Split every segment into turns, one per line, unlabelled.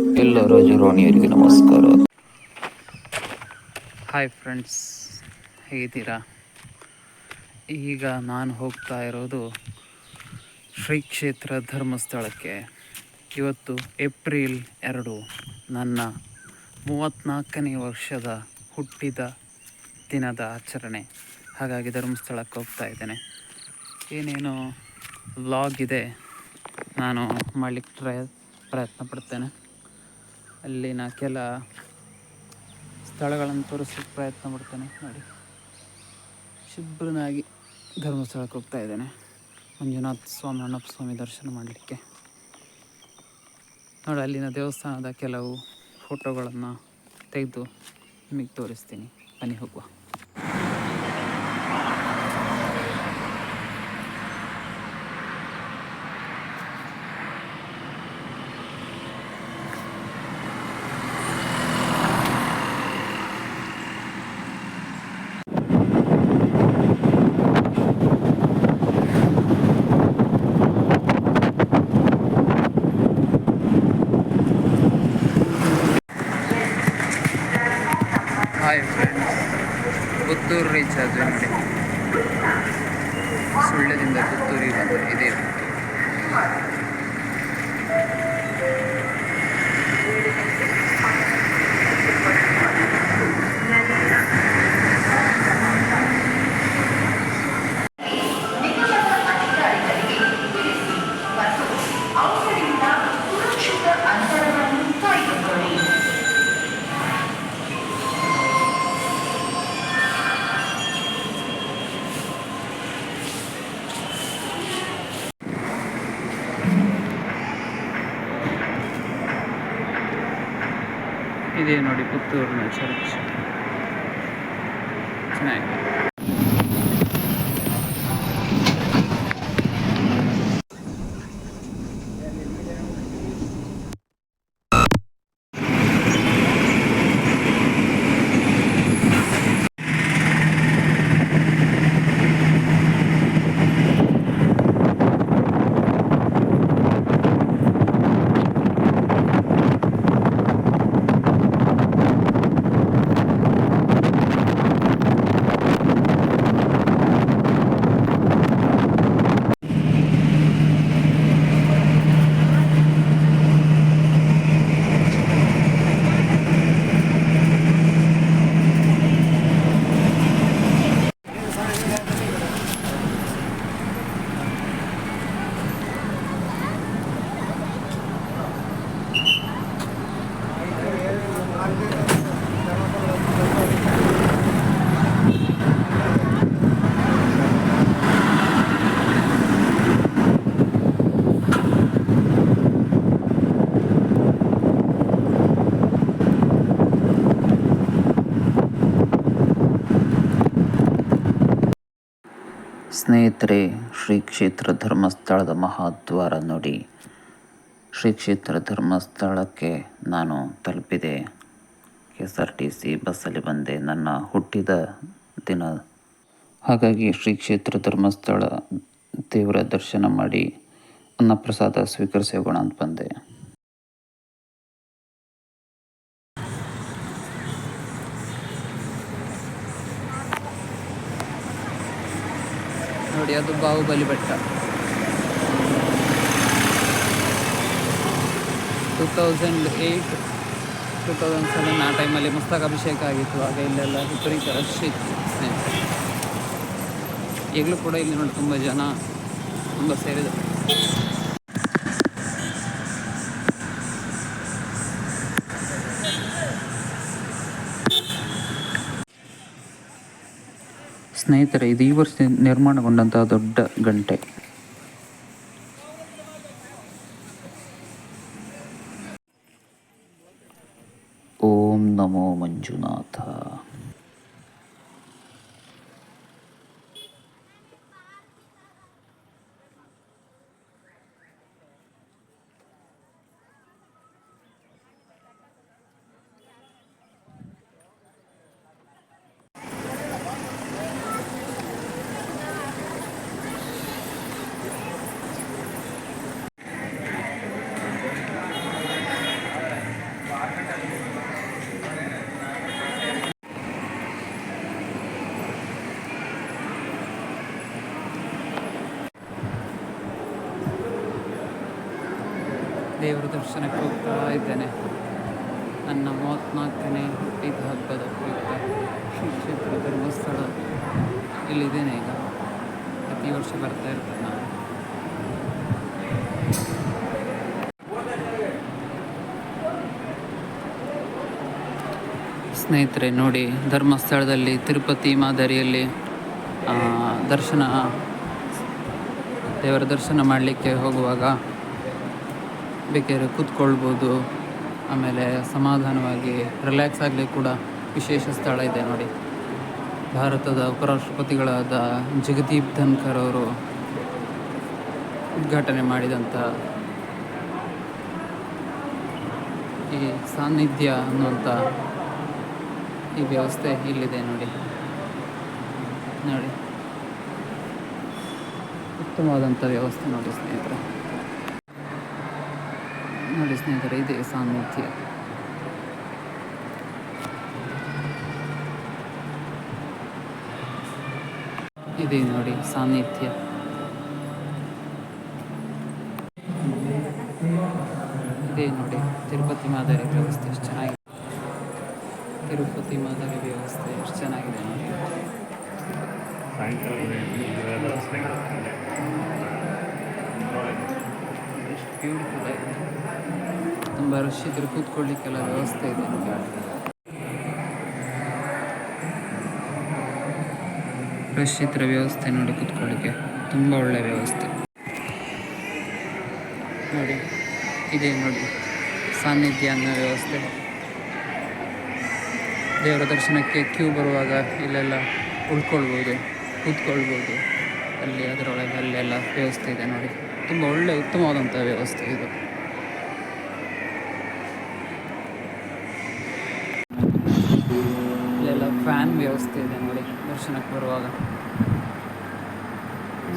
ಎಲ್ಲ ರಾಜರಾಣಿಯರಿಗೆ ನಮಸ್ಕಾರ.
Hi friends ಹೇಗಿದ್ದೀರಾ? ಈಗ ನಾನು ಹೋಗ್ತಾ ಇರೋದು ಶ್ರೀ ಕ್ಷೇತ್ರ ಧರ್ಮಸ್ಥಳಕ್ಕೆ. ಇವತ್ತು ಏಪ್ರಿಲ್ ಎರಡು, ನನ್ನ ಮೂವತ್ತ್ನಾಲ್ಕನೇ ವರ್ಷದ ಹುಟ್ಟಿದ ದಿನದ ಆಚರಣೆ. ಹಾಗಾಗಿ ಧರ್ಮಸ್ಥಳಕ್ಕೆ ಹೋಗ್ತಾ ಇದ್ದೇನೆ. ಏನೇನು ಲಾಗ್ ಇದೆ, ನಾನು ಮಾಡಲಿಕ್ಕೆ ಪ್ರಯತ್ನ ಪಡ್ತೇನೆ. ಅಲ್ಲಿನ ಕೆಲ ಸ್ಥಳಗಳನ್ನು ತೋರಿಸೋಕ್ಕೆ ಪ್ರಯತ್ನ ಪಡ್ತೇನೆ. ನೋಡಿ. ಶುಭ್ರನಾಗಿ ಧರ್ಮಸ್ಥಳಕ್ಕೆ ಹೋಗ್ತಾ ಇದ್ದೇನೆ. ಮಂಜುನಾಥ ಸ್ವಾಮಿ, ಅಣ್ಣಪ್ಪ ಸ್ವಾಮಿ ದರ್ಶನ ಮಾಡಲಿಕ್ಕೆ. ನೋಡಿ, ಅಲ್ಲಿನ ದೇವಸ್ಥಾನದ ಕೆಲವು ಫೋಟೋಗಳನ್ನು ತೆಗೆದು ನಿಮಗೆ ತೋರಿಸ್ತೀನಿ. ಬನ್ನಿ ಹೋಗುವ. ಇದೇ ನೋಡಿ ಪುತ್ತೂರಿನ ಚರ್ಚ್ ಚೆನ್ನಾಗಿದೆ.
ಸ್ನೇಹಿತರೆ ಶ್ರೀ ಕ್ಷೇತ್ರ ಧರ್ಮಸ್ಥಳದ ಮಹಾದ್ವಾರ ನೋಡಿ. ಶ್ರೀ ಕ್ಷೇತ್ರ ಧರ್ಮಸ್ಥಳಕ್ಕೆ ನಾನು ತಲುಪಿದೆ. K S R T C ಬಸ್ಸಲ್ಲಿ ಬಂದೆ. ನನ್ನ ಹುಟ್ಟಿದ ದಿನ. ಹಾಗಾಗಿ ಶ್ರೀ ಕ್ಷೇತ್ರ ಧರ್ಮಸ್ಥಳ ದೇವರ ದರ್ಶನ ಮಾಡಿ, ಅನ್ನಪ್ರಸಾದ ಸ್ವೀಕರಿಸಿ ಹೋಗೋಣ ಅಂತ ಬಂದೆ.
ನೋಡಿ ಅದು ಬಾಹುಬಲಿ ಬೆಟ್ಟ. Two thousand eight two thousand seven ಆ ಟೈಮಲ್ಲಿ ಮಸ್ತಕ ಅಭಿಷೇಕ ಆಗಿತ್ತು. ಆಗ ಇಲ್ಲೆಲ್ಲ ವಿಪರೀತ ರಶ್ ಇತ್ತು. ಈಗಲೂ ಕೂಡ ಇಲ್ಲಿ ನೋಡಿ, ತುಂಬ ಜನ ತುಂಬ ಸೇರಿದ್ದಾರೆ.
ಸ್ನೇಹಿತರೆ ಇದು ಈ ವರ್ಷ ನಿರ್ಮಾಣಗೊಂಡಂತಹ ದೊಡ್ಡ ಗಂಟೆ. ಓಂ ನಮೋ ಮಂಜುನಾಥ.
ದೇವರ ದರ್ಶನಕ್ಕೆ ಹೋಗ್ತಾ ಇದ್ದೇನೆ. ನನ್ನ ಮೂವತ್ತ್ನಾಲ್ಕನೇ ಐದು ಹಬ್ಬದ ಪ್ರಯುಕ್ತ. ಶ್ರೀ ಕ್ಷೇತ್ರ ಧರ್ಮಸ್ಥಳ. ಇಲ್ಲಿದ್ದೇನೆ ಈಗ. ಪ್ರತಿ ವರ್ಷ ಬರ್ತಾ ಇರ್ತೇನೆ ನಾನು. ಸ್ನೇಹಿತರೆ, ನೋಡಿ, ಧರ್ಮಸ್ಥಳದಲ್ಲಿ ತಿರುಪತಿ ಮಾದರಿಯಲ್ಲಿ ದರ್ಶನ, ದೇವರ ದರ್ಶನ ಮಾಡಲಿಕ್ಕೆ ಹೋಗುವಾಗ ಬೇಕಾದ್ರೆ ಕೂತ್ಕೊಳ್ಬೋದು, ಆಮೇಲೆ ಸಮಾಧಾನವಾಗಿ ರಿಲ್ಯಾಕ್ಸ್ ಆಗಲಿ ಕೂಡ ವಿಶೇಷ ಸ್ಥಳ ಇದೆ ನೋಡಿ. ಭಾರತದ ಉಪರಾಷ್ಟ್ರಪತಿಗಳಾದ ಜಗದೀಪ್ ಧನ್ಕರ್ ಅವರು ಉದ್ಘಾಟನೆ ಮಾಡಿದಂಥ ಈ ಸಾನ್ನಿಧ್ಯ ಅನ್ನುವಂಥ ಈ ವ್ಯವಸ್ಥೆ ಇಲ್ಲಿದೆ ನೋಡಿ. ನೋಡಿ. ಉತ್ತಮವಾದಂಥ ವ್ಯವಸ್ಥೆ ನೋಡಿ ಸ್ನೇಹಿತರೆ. ನೋಡಿ ಸ್ನೇಹಿತರೆ ಇದೆ ಸಾನ್ನಿಧ್ಯ ಇದೆ ನೋಡಿ ಸಾನ್ನಿಧ್ಯ ಇದೆ ನೋಡಿ ತಿರುಪತಿ ಮಾದರಿ ವ್ಯವಸ್ಥೆ ಎಷ್ಟು ಚೆನ್ನಾಗಿದೆ ತಿರುಪತಿ ಮಾದರಿ ವ್ಯವಸ್ಥೆ ಎಷ್ಟು ಚೆನ್ನಾಗಿದೆ ನೋಡಿ ಬ್ಯೂಟಿಫುಲ್ ತುಂಬ ರಶ್ ಇದ್ರೆ ಕೂತ್ಕೊಳ್ಳಿಕ್ಕೆಲ್ಲ ವ್ಯವಸ್ಥೆ ಇದೆ ರಶ್ ಇದ್ರೆ ವ್ಯವಸ್ಥೆ ನೋಡಿ ಕೂತ್ಕೊಳ್ಳಿಕ್ಕೆ ತುಂಬ ಒಳ್ಳೆ ವ್ಯವಸ್ಥೆ. ನೋಡಿ, ಇದೆ ನೋಡಿ, ಸಾನ್ನಿಧ್ಯ ಅನ್ನೋ ವ್ಯವಸ್ಥೆ. ದೇವರ ದರ್ಶನಕ್ಕೆ ಕ್ಯೂ ಬರುವಾಗ ಇಲ್ಲೆಲ್ಲ ಉಳ್ಕೊಳ್ಬೋದು, ಕೂತ್ಕೊಳ್ಬೋದು. ಅಲ್ಲಿ ಅದರೊಳಗೆ ಅಲ್ಲೆಲ್ಲ ವ್ಯವಸ್ಥೆ ಇದೆ ನೋಡಿ. ತುಂಬ ಒಳ್ಳೆ ಉತ್ತಮವಾದಂಥ ವ್ಯವಸ್ಥೆ ಇದು. ಇಲ್ಲೆಲ್ಲ ಫ್ಯಾನ್ ವ್ಯವಸ್ಥೆ ಇದೆ ನೋಡಿ, ದರ್ಶನಕ್ಕೆ ಬರುವಾಗ.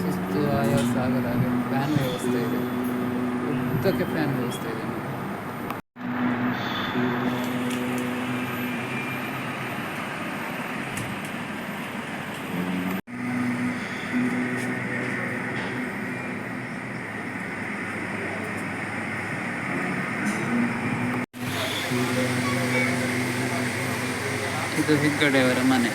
ಸುಸ್ತು ಆಯಾಸ ಆಗದ ಫ್ಯಾನ್ ವ್ಯವಸ್ಥೆ ಇದೆ. ಉದ್ದಕ್ಕೆ ಫ್ಯಾನ್ ವ್ಯವಸ್ಥೆ ಇದೆ ನೋಡಿ ಇದು ಹೆಗ್ಗಡೆಯವರ ಮನೆ.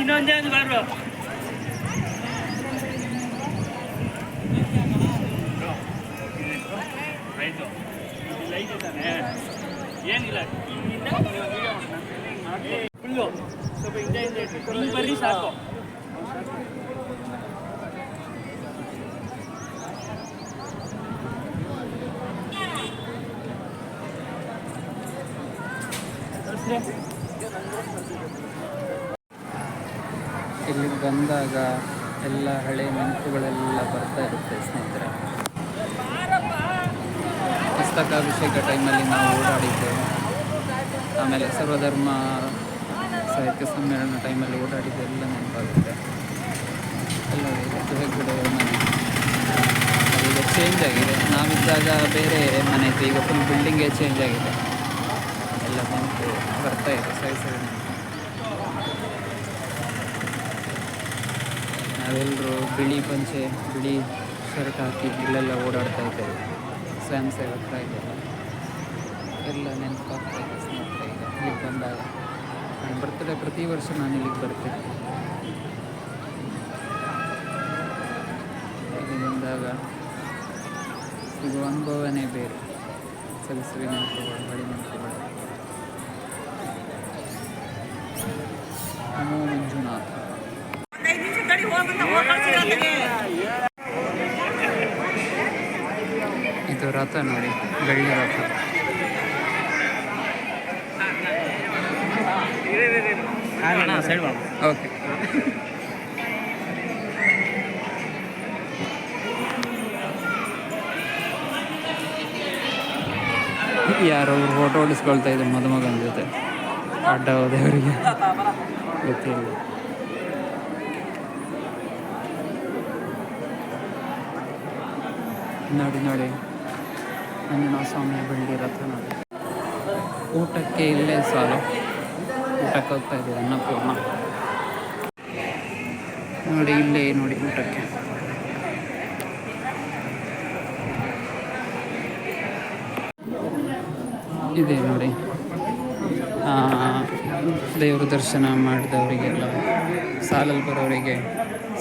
ಇನ್ನೊಂದೇ ಬಾರೋ ಏನಿಲ್ಲ ಫುಲ್ಲು ಸ್ವಲ್ಪ ಹಿಂದೆ ಹಿಂದೆ ಬರ್ರಿ ಸಾಕು
ಇಲ್ಲಿ ಬಂದಾಗ ಎಲ್ಲ ಹಳೆ ನೆನಪುಗಳೆಲ್ಲ ಬರ್ತಾ ಇರುತ್ತೆ ಸ್ನೇಹಿತರೆ. ಪುಸ್ತಕಾಭಿಷೇಕ ಟೈಮಲ್ಲಿ ನಾವು ಓಡಾಡಿದ್ದೇವೆ ಆಮೇಲೆ ಸರ್ವಧರ್ಮ ಸಾಹಿತ್ಯ ಸಮ್ಮೇಳನ ಟೈಮಲ್ಲಿ ಓಡಾಡಿದ್ದೆಲ್ಲ ನೆನಪಾಗುತ್ತೆ. ಮನೆ ಅದೀಗ ಚೇಂಜ್ ಆಗಿದೆ. ನಾವಿದ್ದಾಗ ಬೇರೆ ಮನೆ ಇತ್ತು. ಈಗ ಫುಲ್ ಬಿಲ್ಡಿಂಗೇ ಚೇಂಜ್ ಆಗಿದೆ. ಎಲ್ಲ ಬಂತು, ಬರ್ತಾ ಇದೆ. ಸರಿ ಸರಿ. ನಾವೆಲ್ಲರೂ ಬಿಳಿ ಪಂಚೆ, ಬಿಳಿ ಶರ್ಟ್ ಹಾಕಿ ಇಲ್ಲೆಲ್ಲ ಓಡಾಡ್ತಾ ಇದ್ದೇವೆ. ಸ್ವಯಂ ಸೇವಕರ ಇದ್ದಾರೆ ಎಲ್ಲ ನೆನಪಾಗ್ತಾ ಇದೆ ಸ್ನೇಹಿತರೆ. ಈಗ ಇಲ್ಲಿಗೆ ಬಂದಾಗ. ನಾನು ಬರ್ತಡೇ ಪ್ರತಿ ವರ್ಷ ನಾನು ಇಲ್ಲಿಗೆ ಬರ್ತೀನಿ. ಬಂದಾಗ ಸಿಗುವ ಅನುಭವನೇ ಬೇರೆ. ಸರಿ ನೆನಪುಗಳು ಬಳಿ ನೆನಪುಗಳು. ನಮೋ ಮಂಜುನಾಥ. ಇದು ರಥ ನೋಡಿ ಬೆಳ್ಳಿ ರಥ. ಓಕೆ. ಯಾರೋ ಫೋಟೋ ಹೊಡಿಸ್ಕೊಳ್ತಾ ಇದ್ದಾರೆ ಮದುಮಗನ ಜೊತೆ. ಅಡ್ಡ ಹೋದವರಿಗೆ ಗೊತ್ತಿಲ್ಲ. ನೋಡಿ ನೋಡಿ. ಅಂಜನಾ ಸ್ವಾಮಿ ಬೆಳ್ಳಿ ರಥ ನೋಡಿ. ಊಟಕ್ಕೆ ಇಲ್ಲೇ ಸಾಲು. ಊಟಕ್ಕೆ ಹೋಗ್ತಾ ಇದ್ದೀವಿ ಅನ್ನಪೂರ್ಣ. ನೋಡಿ, ಇಲ್ಲೇ ನೋಡಿ ಊಟಕ್ಕೆ. ಇದೆ ನೋಡಿ. ದೇವ್ರ ದರ್ಶನ ಮಾಡಿದವರಿಗೆಲ್ಲ ಸಾಲಲ್ಲಿ ಬರೋರಿಗೆ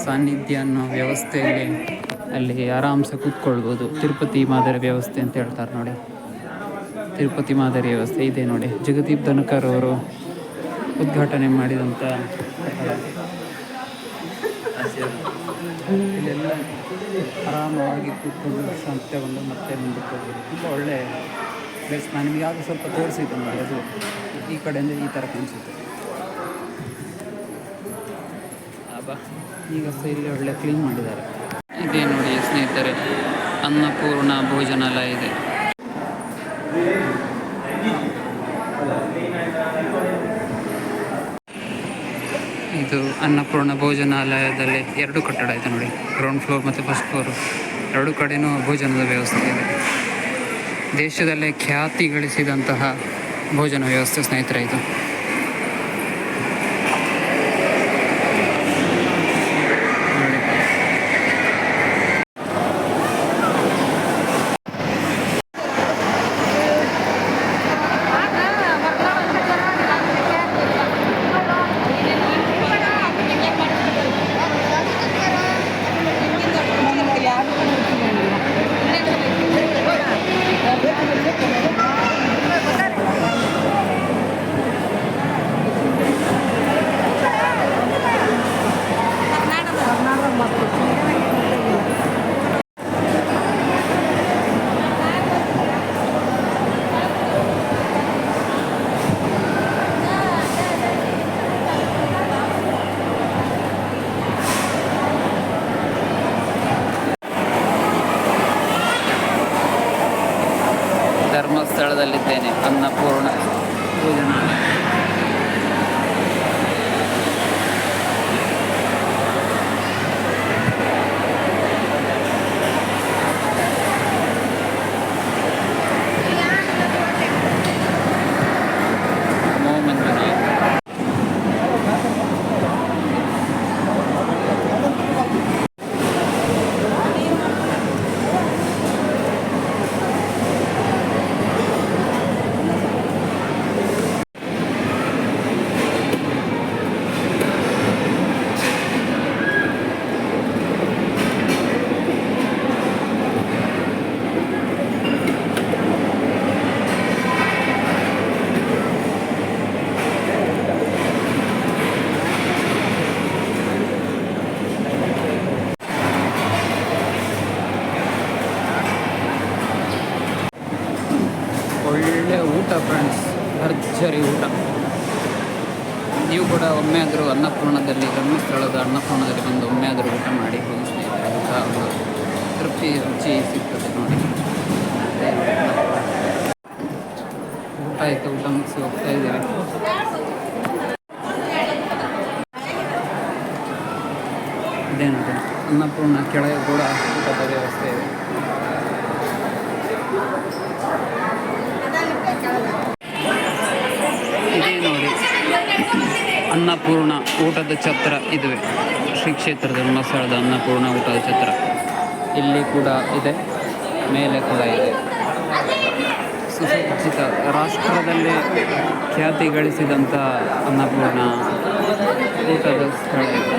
ಸಾನ್ನಿಧ್ಯ ಅನ್ನೋ ವ್ಯವಸ್ಥೆಯಲ್ಲಿ ಅಲ್ಲಿ ಆರಾಮ್ಸೆ ಕೂತ್ಕೊಳ್ಬೋದು. ತಿರುಪತಿ ಮಾದರಿ ವ್ಯವಸ್ಥೆ ಅಂತ ಹೇಳ್ತಾರೆ ನೋಡಿ. ತಿರುಪತಿ ಮಾದರಿ ವ್ಯವಸ್ಥೆ ಇದೆ ನೋಡಿ. ಜಗದೀಪ್ ಧನಕರ್ ಅವರು ಉದ್ಘಾಟನೆ ಮಾಡಿದಂಥ. ಇಲ್ಲೆಲ್ಲ ಆರಾಮವಾಗಿ ಕೂತ್ಕೊಂಡು ಸಂತ್ಯವನ್ನು ಮತ್ತೆ ಹೋಗ್ಬೋದು ತುಂಬ ಒಳ್ಳೆ ಪ್ಲೇಸ್ ನಾನು ನಿಮಗೆ ಆಗ ಸ್ವಲ್ಪ ತೋರಿಸಿತ್ತು ನೋಡಿ ಅದು ಈ ಕಡೆಯಿಂದ ಈ ಥರ ಕಾಣಿಸುತ್ತೆ. ಅಬ್ಬಾ. ಈಗ ಸಹ ಇಲ್ಲಿ ಒಳ್ಳೆ ಕ್ಲೀನ್ ಮಾಡಿದ್ದಾರೆ. ಇದೇ ನೋಡಿ ಸ್ನೇಹಿತರೆ ಅನ್ನಪೂರ್ಣ ಭೋಜನಾಲಯ ಇದೆ. ಇದು ಅನ್ನಪೂರ್ಣ ಭೋಜನಾಲಯದಲ್ಲಿ ಎರಡು ಕಟ್ಟಡ ಇದೆ ನೋಡಿ ಗ್ರೌಂಡ್ ಫ್ಲೋರ್ ಮತ್ತು ಫಸ್ಟ್ ಫ್ಲೋರ್ ಎರಡು ಕಡೆಯೂ ಭೋಜನದ ವ್ಯವಸ್ಥೆ ಇದೆ. ದೇಶದಲ್ಲೇ ಖ್ಯಾತಿ ಗಳಿಸಿದಂತಹ ಭೋಜನ ವ್ಯವಸ್ಥೆ ಸ್ನೇಹಿತರೆ ಇದು. ಅನ್ನಪೂರ್ಣದಲ್ಲಿ ಧರ್ಮಸ್ಥಳದ ಅನ್ನಪೂರ್ಣದಲ್ಲಿ ಬಂದು ಒಮ್ಮೆ ಆದರೂ ಊಟ ಮಾಡಿ ಹೋಗಿ ಊಟ ಒಂದು ತೃಪ್ತಿ ರುಚಿ ಸಿಗ್ತದೆ ನೋಡಿ. ಊಟ ಆಯಿತು, ಊಟ ಮುಗಿಸಿ ಹೋಗ್ತಾ ಇದ್ದೀವಿ ಇದೇ ಅನ್ನಪೂರ್ಣ ಕೆಳಗೆ ಕೂಡ ಊಟದ ವ್ಯವಸ್ಥೆ ಇದೇ ನೋಡಿ ಅನ್ನಪೂರ್ಣ ಊಟದ ಛತ್ರ ಇದುವೆ. ಶ್ರೀ ಕ್ಷೇತ್ರ ಧರ್ಮಸ್ಥಳದ ಅನ್ನಪೂರ್ಣ ಊಟದ ಛತ್ರ. ಇಲ್ಲಿ ಕೂಡ ಇದೆ, ಮೇಲೆ ಕೂಡ ಇದೆ. ಸುಸಜ್ಜಿತ ರಾಷ್ಟ್ರದಲ್ಲಿ ಖ್ಯಾತಿ ಗಳಿಸಿದಂಥ ಅನ್ನಪೂರ್ಣ ಊಟದ ಸ್ಥಳ ಇದು.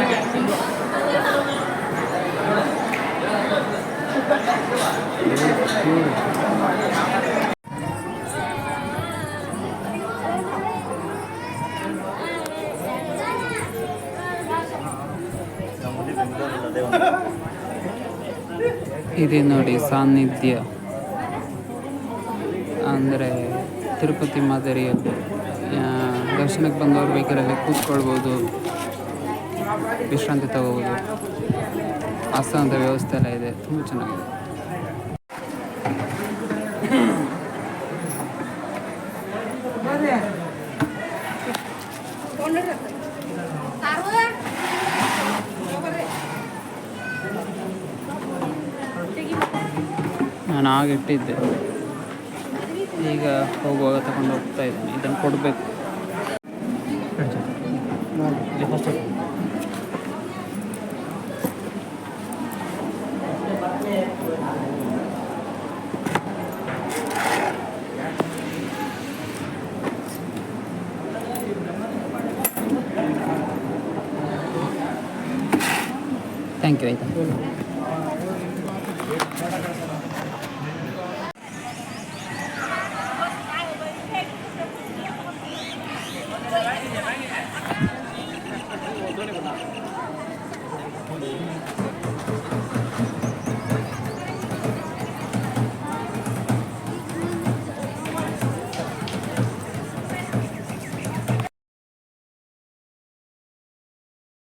ಇದೆ ನೋಡಿ ಸಾನ್ನಿಧ್ಯ. ಅಂದರೆ ತಿರುಪತಿ ಮಾದರಿಯ ಆ, ದರ್ಶನಕ್ಕೆ ಬಂದವರು ಬೇಕಾದ್ರೆ ಕೂತ್ಕೊಳ್ಬೋದು. ವಿಶ್ರಾಂತಿ ತಗೋಬೋದು. ಆಸನದ ವ್ಯವಸ್ಥೆ ಎಲ್ಲ ಇದೆ. ತುಂಬ ಚೆನ್ನಾಗಿದೆ. ನಾನು ಆಗಿಟ್ಟಿದ್ದೆ ಈಗ ಹೋಗುವಾಗ ತಗೊಂಡು ಹೋಗ್ತಾ ಇದ್ದೀನಿ. ಇದನ್ನು ಕೊಡಬೇಕು. ಥ್ಯಾಂಕ್ ಯು ಆಯಿತಾ